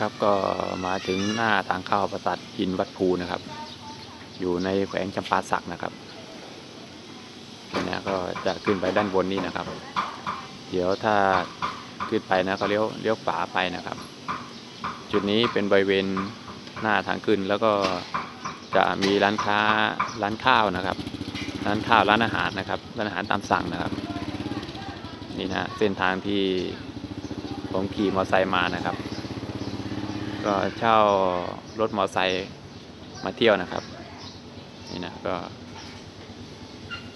ครับก็มาถึงหน้าทางเข้าปราสาทอินวัดภูนะครับ อยู่ในแขวงจำปาสักนะครับนี่นะก็จะขึ้นไปด้านบนนี้นะครับ เดี๋ยวถ้าขึ้นไปนะก็เลี้ยวเลี้ยวขวาไปนะครับ จุดนี้เป็นบริเวณหน้าทางขึ้นแล้วก็จะมีร้านค้าร้านข้าวนะครับ ร้านข้าวร้านอาหารนะครับร้านอาหารตามสั่งนะครับ นี่นะเส้นทางที่ผมขี่มอเตอร์ไซค์มานะครับ ก็เช่ารถมอเตอร์ไซค์มาเที่ยวนะครับ นี่นะก็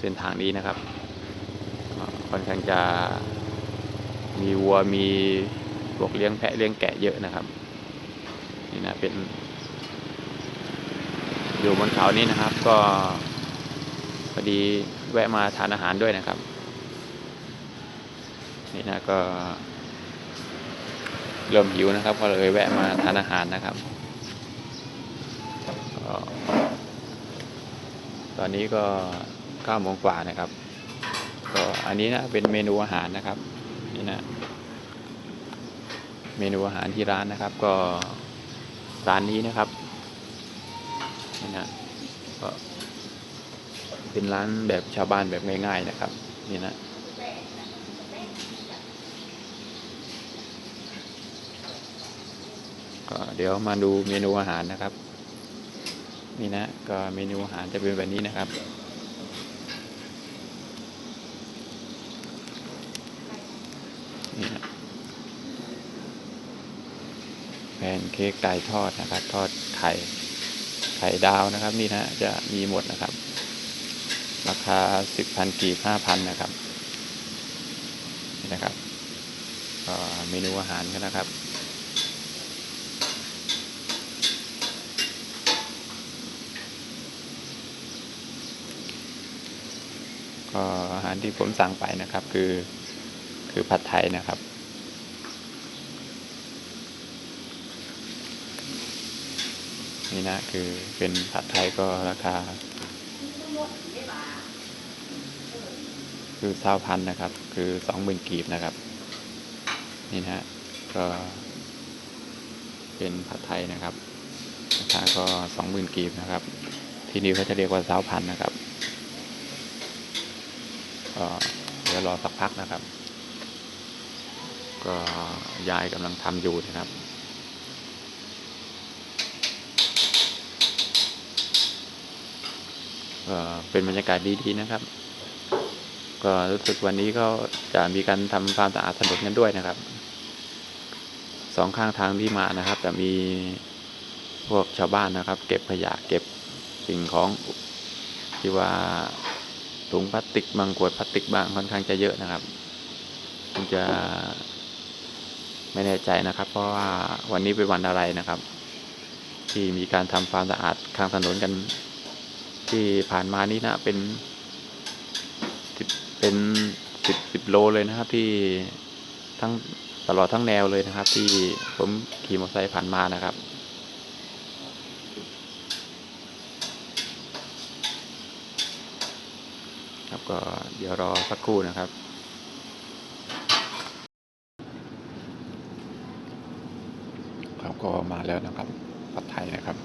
เส้นทางนี้นะครับค่อนข้างจะมีวัวมีพวกเลี้ยงแพะเลี้ยงแกะเยอะนะครับ นี่นะเป็น อยู่บนเขานี้นะครับ ก็พอดีแวะมาทานอาหารด้วยนะครับ นี่นะก็ เริ่มหิวนะครับ ก็เลยแวะมาทานอาหารนะครับ ตอนนี้ก็เก้าโมงกว่านะครับ ก็อันนี้นะเป็นเมนูอาหารนะครับนี่นะเมนูอาหารที่ร้านนะครับ ก็ร้านนี้นะครับนี่นะก็เป็นร้านแบบชาวบ้านแบบง่าย ๆนะครับ นี่นะ ก็เดี๋ยวมาดูเมนูอาหารนะครับ นี่นะก็เมนูอาหารจะเป็นแบบนี้นะครับ นี่นะแพนเค้กไก่ทอดนะครับ ทอดไข่ไข่ดาวนะครับ นี่นะจะมีหมดนะครับ ราคาสิบพันกีบห้าพันนะครับนี่นะครับก็เมนูอาหารกันนะครับ ก็อาหารที่ผมสั่งไปนะครับ คือคือผัดไทยนะครับ นี่นะคือเป็นผัดไทยก็ราคา คือเท่าพันนะครับ คือสองหมื่นกีบนะครับ นี่นะฮะก็เป็นผัดไทยนะครับราคาก็สองหมื่นกีบนะครับ ที่นี่เขาจะเรียกว่าเท้าพันนะครับ ก็เดี๋ยวรอสักพักนะครับ ก็ยายกำลังทำอยู่นะครับก็เป็นบรรยากาศดีๆนะครับ ก็รู้สึกวันนี้ก็จะมีการทำความสะอาดถนนกันด้วยนะครับ สองข้างทางที่มานะครับ จะมีพวกชาวบ้านนะครับ เก็บขยะเก็บสิ่งของที่ว่า ถุงพลาสติกบางขวดพลาสติกบางค่อนข้างจะเยอะนะครับคงจะไม่แน่ใจนะครับ เพราะว่าวันนี้เป็นวันอะไรนะครับ ที่มีการทำความสะอาดข้างถนนกัน ที่ผ่านมานี้นะเป็นสิบเป็นสิบสิบโลเลยนะครับ ที่ทั้งตลอดทั้งแนวเลยนะครับ ที่ผมขี่มอเตอร์ไซค์ผ่านมานะครับ ครับ ก็เดี๋ยวรอสักครู่นะครับ ครับก็มาแล้วนะครับผัดไทยนะครับ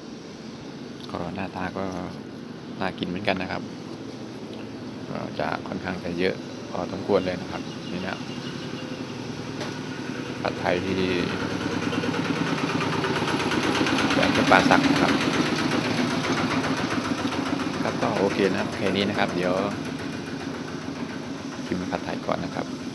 ก็หน้าตาก็น่ากินเหมือนกันนะครับก็จะค่อนข้างจะเยอะพอสมควรเลยนะครับ นี่นะผัดไทยที่แหลมจำปาสักนะครับ ครับก็โอเคนะครับแค่นี้นะครับ เดี๋ยว ผัดไทยก่อนนะครับ